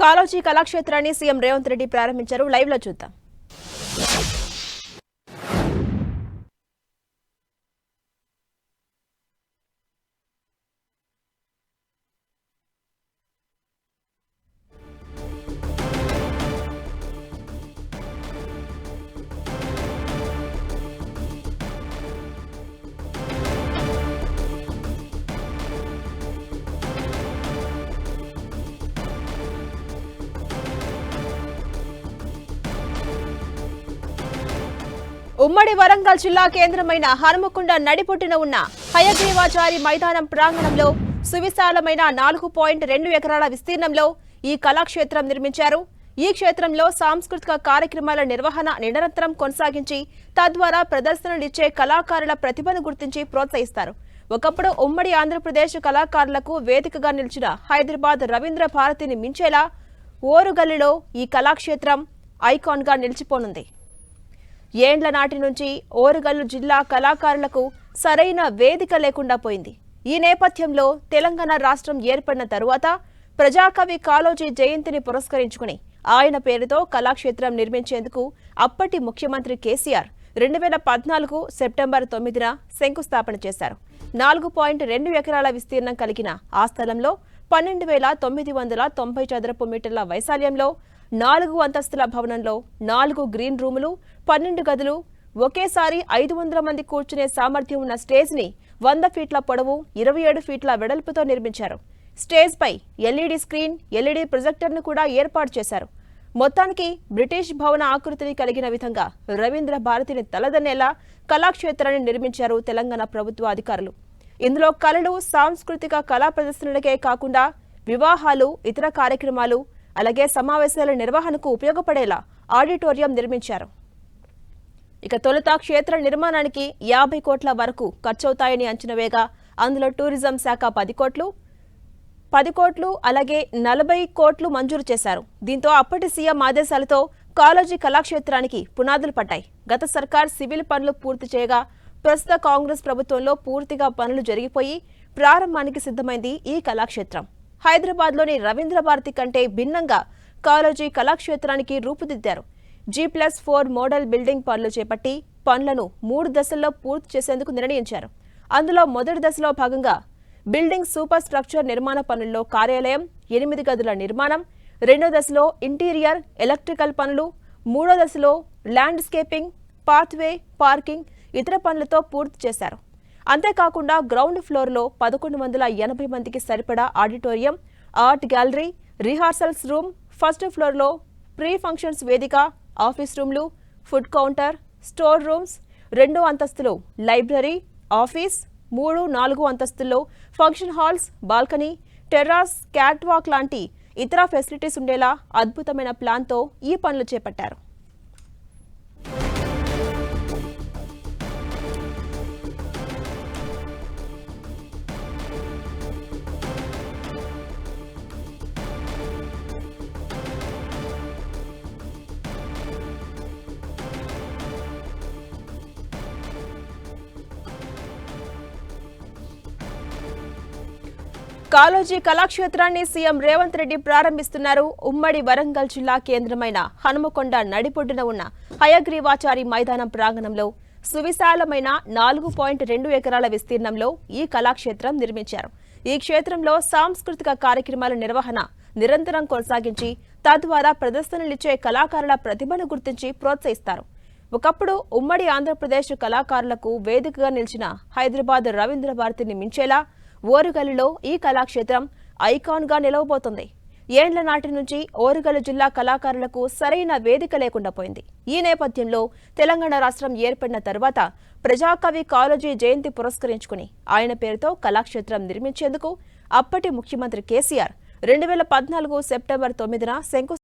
కాలోజీ కళాక్షేత్రాన్ని సీఎం రేవంత్ రెడ్డి ప్రారంభించారు. లైవ్లో చూద్దాం. ఉమ్మడి వరంగల్ జిల్లా కేంద్రమైన హనుమకొండ నడిపొట్టున ఉన్న హయగ్రీవాచారి మైదానం ప్రాంగణంలో సువిశాలమైన నాలుగు పాయింట్ రెండు ఎకరాల విస్తీర్ణంలో ఈ కళాక్షేత్రం నిర్మించారు. ఈ క్షేత్రంలో సాంస్కృతిక కార్యక్రమాల నిర్వహణ నిరంతరం కొనసాగించి తద్వారా ప్రదర్శనలిచ్చే కళాకారుల ప్రతిభను గుర్తించి ప్రోత్సహిస్తారు. ఒకప్పుడు ఉమ్మడి ఆంధ్రప్రదేశ్ కళాకారులకు వేదికగా నిలిచిన హైదరాబాద్ రవీంద్ర భారతిని మించేలా ఓరుగల్లులో ఈ కళాక్షేత్రం ఐకాన్గా నిలిచిపోనుంది. ఏండ్ల నాటి నుంచి ఓరుగల్లు జిల్లా కళాకారులకు సరైన వేదిక లేకుండా పోయింది. ఈ నేపథ్యంలో తెలంగాణ రాష్ట్రం ఏర్పడిన తరువాత ప్రజాకవి కాలోజీ జయంతిని పురస్కరించుకుని ఆయన పేరుతో కళాక్షేత్రం నిర్మించేందుకు అప్పటి ముఖ్యమంత్రి కేసీఆర్ రెండు వేల పద్నాలుగు సెప్టెంబర్ తొమ్మిదిన శంకుస్థాపన చేశారు. నాలుగు పాయింట్ రెండు ఎకరాల విస్తీర్ణం కలిగిన ఆ స్థలంలో పన్నెండు వేల తొమ్మిది వందల తొంభై చదరపు మీటర్ల వైశాల్యంలో నాలుగు అంతస్తుల భవనంలో నాలుగు గ్రీన్ రూములు పన్నెండు గదులు ఒకేసారి ఐదు వందల మంది కూర్చునే సామర్థ్యం ఉన్న స్టేజ్ని వంద ఫీట్ల పొడవు ఇరవై ఏడు ఫీట్ల వెడల్పుతో నిర్మించారు. స్టేజ్పై ఎల్ఈడి స్క్రీన్ ఎల్ఈడి ప్రొజెక్టర్ను కూడా ఏర్పాటు చేశారు. మొత్తానికి బ్రిటిష్ భవన ఆకృతిని కలిగిన విధంగా రవీంద్ర భారతిని తలదన్నేలా కళాక్షేత్రాన్ని నిర్మించారు తెలంగాణ ప్రభుత్వ అధికారులు. ఇందులో కళలు సాంస్కృతిక కళా ప్రదర్శనలకే కాకుండా వివాహాలు ఇతర కార్యక్రమాలు అలాగే సమావేశాల నిర్వహణకు ఉపయోగపడేలా ఆడిటోరియం నిర్మించారు. ఇక తొలుత క్షేత్ర నిర్మాణానికి యాభై కోట్ల వరకు ఖర్చవుతాయని అంచనా వేగా అందులో టూరిజం శాఖ పది కోట్లు పది కోట్లు అలాగే నలభై కోట్లు మంజూరు చేశారు. దీంతో అప్పటి సీఎం ఆదేశాలతో కాలేజీ కళాక్షేత్రానికి పునాదులు పడ్డాయి. గత సర్కార్ సివిల్ పనులు పూర్తి చేయగా ప్రస్తుత కాంగ్రెస్ ప్రభుత్వంలో పూర్తిగా పనులు జరిగిపోయి ప్రారంభానికి సిద్ధమైంది ఈ కళాక్షేత్రం. హైదరాబాద్లోని రవీంద్ర భారతి కంటే భిన్నంగా కాలేజీ కళాక్షేత్రానికి రూపుదిద్దారు. G plus four model building పనులు చేపట్టి పనులను మూడు దశల్లో పూర్తి చేసేందుకు నిర్ణయించారు. అందులో మొదటి దశలో భాగంగా బిల్డింగ్ సూపర్ స్ట్రక్చర్ నిర్మాణ పనుల్లో కార్యాలయం ఎనిమిది గదుల నిర్మాణం రెండో దశలో ఇంటీరియర్ ఎలక్ట్రికల్ పనులు మూడో దశలో ల్యాండ్స్కేపింగ్ పాత్వే పార్కింగ్ ఇతర పనులతో పూర్తి చేశారు. అంతేకాకుండా గ్రౌండ్ ఫ్లోర్లో పదకొండు వందల ఎనభై మందికి సరిపడా auditorium art gallery rehearsals room first ఫ్లోర్లో ప్రీ ఫంక్షన్స్ వేదిక ఆఫీస్ రూమ్లు ఫుడ్ కౌంటర్ స్టోర్ రూమ్స్ రెండో అంతస్తులో లైబ్రరీ ఆఫీస్ మూడు నాలుగు అంతస్తుల్లో function halls balcony terrace catwalk లాంటి ఇతర ఫెసిలిటీస్ ఉండేలా అద్భుతమైన ప్లాన్తో ఈ పనులు చేపట్టారు. కాలోజీ కళాక్షేత్రాన్ని సీఎం రేవంత్ రెడ్డి ప్రారంభిస్తున్నారు. ఉమ్మడి వరంగల్ జిల్లా కేంద్రమైన హనుమకొండ నడిపొడ్డున ఉన్న హయగ్రీవాచారి మైదానం ప్రాంగణంలో సువిశాలమైన నాలుగు పాయింట్ రెండు ఎకరాల విస్తీర్ణంలో ఈ కళాక్షేత్రం నిర్మించారు. ఈ క్షేత్రంలో సాంస్కృతిక కార్యక్రమాల నిర్వహణ నిరంతరం కొనసాగించి తద్వారా ప్రదర్శనలిచ్చే కళాకారుల ప్రతిభను గుర్తించి ప్రోత్సహిస్తారు. ఒకప్పుడు ఉమ్మడి ఆంధ్రప్రదేశ్ కళాకారులకు వేదికగా నిలిచిన హైదరాబాద్ రవీంద్ర భారతిని మించేలా ఓరుగల్లులో ఈ కళాక్షేత్రం ఐకాన్గా నిలవబోతుంది. ఏండ్ల నాటి నుంచి ఓరుగల్లు జిల్లా కళాకారులకు సరైన వేదిక లేకుండా పోయింది. ఈ నేపథ్యంలో తెలంగాణ రాష్ట్రం ఏర్పడిన తర్వాత ప్రజాకవి కాళోజీ జయంతి పురస్కరించుకుని ఆయన పేరుతో కళాక్షేత్రం నిర్మించేందుకు అప్పటి ముఖ్యమంత్రి కేసీఆర్ రెండు వేల పద్నాలుగు సెప్టెంబర్ తొమ్మిదిన శంకు